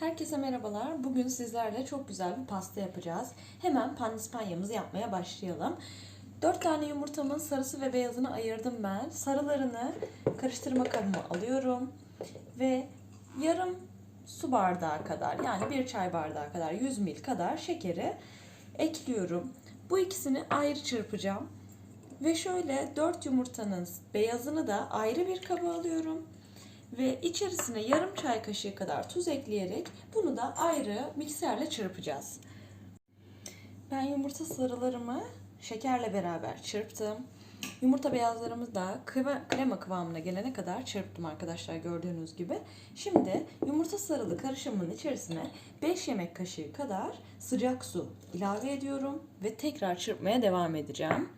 Herkese merhabalar. Bugün sizlerle çok güzel bir pasta yapacağız. Hemen pandispanyamızı yapmaya başlayalım. 4 tane yumurtamın sarısı ve beyazını ayırdım ben. Sarılarını karıştırma kabıma alıyorum. Ve yarım su bardağı kadar yani bir çay bardağı kadar 100 ml kadar şekeri ekliyorum. Bu ikisini ayrı çırpacağım. Ve şöyle 4 yumurtanın beyazını da ayrı bir kaba alıyorum ve içerisine yarım çay kaşığı kadar tuz ekleyerek bunu da ayrı mikserle çırpacağız. Ben yumurta sarılarımı şekerle beraber çırptım. Yumurta beyazlarımı da krema, krema kıvamına gelene kadar çırptım arkadaşlar gördüğünüz gibi. Şimdi yumurta sarılı karışımın içerisine 5 yemek kaşığı kadar sıcak su ilave ediyorum ve tekrar çırpmaya devam edeceğim.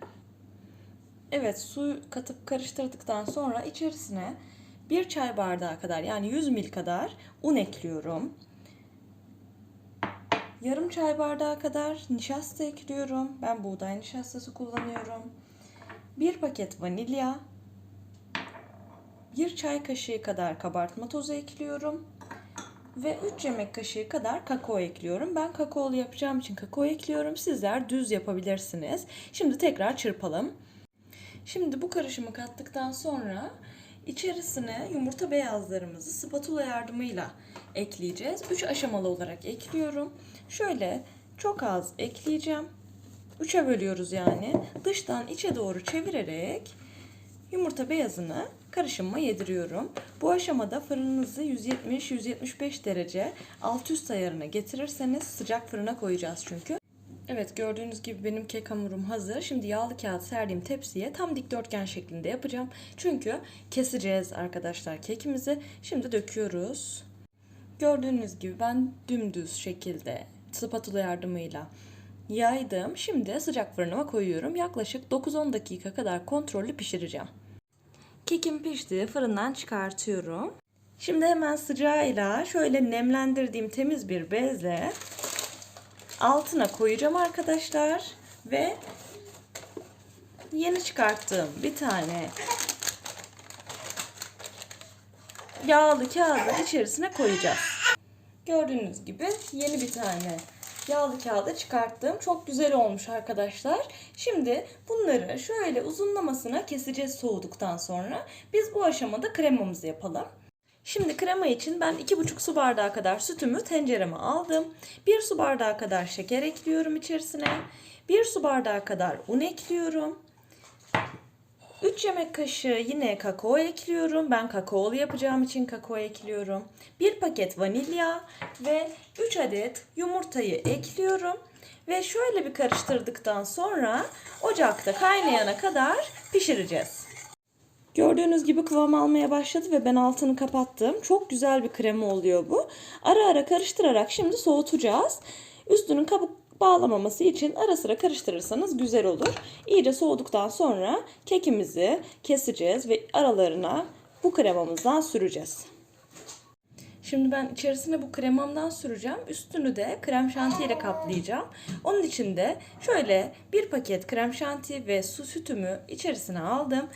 Evet su katıp karıştırdıktan sonra içerisine bir çay bardağı kadar yani 100 ml kadar un ekliyorum. Yarım çay bardağı kadar nişasta ekliyorum. Ben buğday nişastası kullanıyorum. Bir paket vanilya. Bir çay kaşığı kadar kabartma tozu ekliyorum. Ve 3 yemek kaşığı kadar kakao ekliyorum. Ben kakaolu yapacağım için kakao ekliyorum. Sizler düz yapabilirsiniz. Şimdi tekrar çırpalım. Şimdi bu karışımı kattıktan sonra içerisine yumurta beyazlarımızı spatula yardımıyla ekleyeceğiz. 3 aşamalı olarak ekliyorum. Şöyle çok az ekleyeceğim. 3'e bölüyoruz yani. Dıştan içe doğru çevirerek yumurta beyazını karışıma yediriyorum. Bu aşamada fırınınızı 170-175 derece alt üst ayarına getirirseniz sıcak fırına koyacağız çünkü. Evet gördüğünüz gibi benim kek hamurum hazır. Şimdi yağlı kağıt serdiğim tepsiye tam dikdörtgen şeklinde yapacağım. Çünkü keseceğiz arkadaşlar kekimizi. Şimdi döküyoruz. Gördüğünüz gibi ben dümdüz şekilde spatula yardımıyla yaydım. Şimdi sıcak fırınıma koyuyorum. Yaklaşık 9-10 dakika kadar kontrollü pişireceğim. Kekim pişti. Fırından çıkartıyorum. Şimdi hemen sıcağıyla şöyle nemlendirdiğim temiz bir bezle altına koyacağım arkadaşlar ve yeni çıkarttığım bir tane yağlı kağıdı içerisine koyacağız. Gördüğünüz gibi yeni bir tane yağlı kağıdı çıkarttım. Çok güzel olmuş arkadaşlar. Şimdi bunları şöyle uzunlamasına keseceğiz soğuduktan sonra. Biz bu aşamada kremamızı yapalım. Şimdi krema için ben 2,5 su bardağı kadar sütümü tencereme aldım. 1 su bardağı kadar şeker ekliyorum içerisine. 1 su bardağı kadar un ekliyorum. 3 yemek kaşığı yine kakao ekliyorum. Ben kakaolu yapacağım için kakao ekliyorum. 1 paket vanilya ve 3 adet yumurtayı ekliyorum. Ve şöyle bir karıştırdıktan sonra ocakta kaynayana kadar pişireceğiz. Gördüğünüz gibi kıvam almaya başladı ve ben altını kapattım. Çok güzel bir krema oluyor bu. Ara ara karıştırarak şimdi soğutacağız. Üstünün kabuk bağlamaması için ara sıra karıştırırsanız güzel olur. İyice soğuduktan sonra kekimizi keseceğiz ve aralarına bu kremamızdan süreceğiz. Şimdi ben içerisine bu kremamdan süreceğim. Üstünü de krem şanti ile kaplayacağım. Onun için de şöyle bir paket krem şanti ve su sütümü içerisine aldım.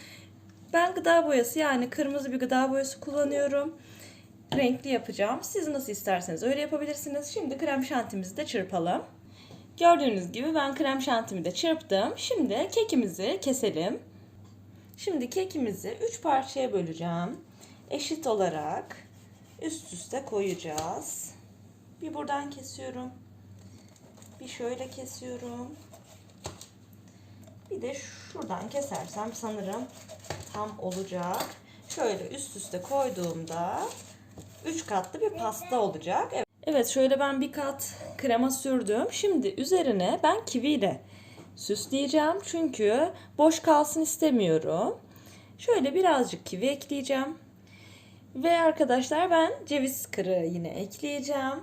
Ben gıda boyası yani kırmızı bir gıda boyası kullanıyorum. Renkli yapacağım. Siz nasıl isterseniz öyle yapabilirsiniz. Şimdi krem şantimizi de çırpalım. Gördüğünüz gibi ben krem şantimi de çırptım. Şimdi kekimizi keselim. Şimdi kekimizi 3 parçaya böleceğim. Eşit olarak üst üste koyacağız. Bir buradan kesiyorum. Bir şöyle kesiyorum. Bir de şuradan kesersem sanırım tam olacak. Şöyle üst üste koyduğumda 3 katlı bir pasta olacak. Evet. evet şöyle ben bir kat krema sürdüm. Şimdi üzerine ben kiviyle süsleyeceğim. Çünkü boş kalsın istemiyorum. Şöyle birazcık kivi ekleyeceğim. Ve arkadaşlar ben ceviz kırığı yine ekleyeceğim.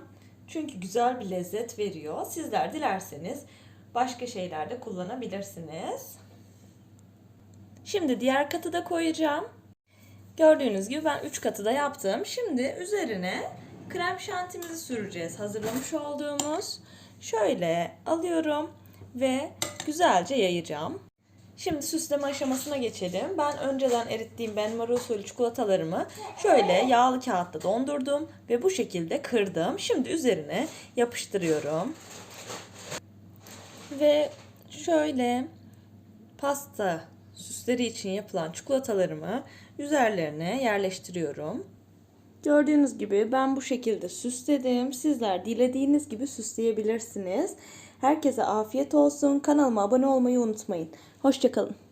Çünkü güzel bir lezzet veriyor. Sizler dilerseniz başka şeylerde kullanabilirsiniz. Şimdi diğer katı da koyacağım. Gördüğünüz gibi ben 3 katı da yaptım. Şimdi üzerine krem şantimizi süreceğiz. Hazırlamış olduğumuz. Şöyle alıyorum ve güzelce yayacağım. Şimdi süsleme aşamasına geçelim. Ben önceden erittiğim benmari usulü çikolatalarımı şöyle yağlı kağıtta dondurdum ve bu şekilde kırdım. Şimdi üzerine yapıştırıyorum. Ve şöyle pasta süsleri için yapılan çikolatalarımı üzerlerine yerleştiriyorum. Gördüğünüz gibi ben bu şekilde süsledim. Sizler dilediğiniz gibi süsleyebilirsiniz. Herkese afiyet olsun. Kanalıma abone olmayı unutmayın. Hoşçakalın.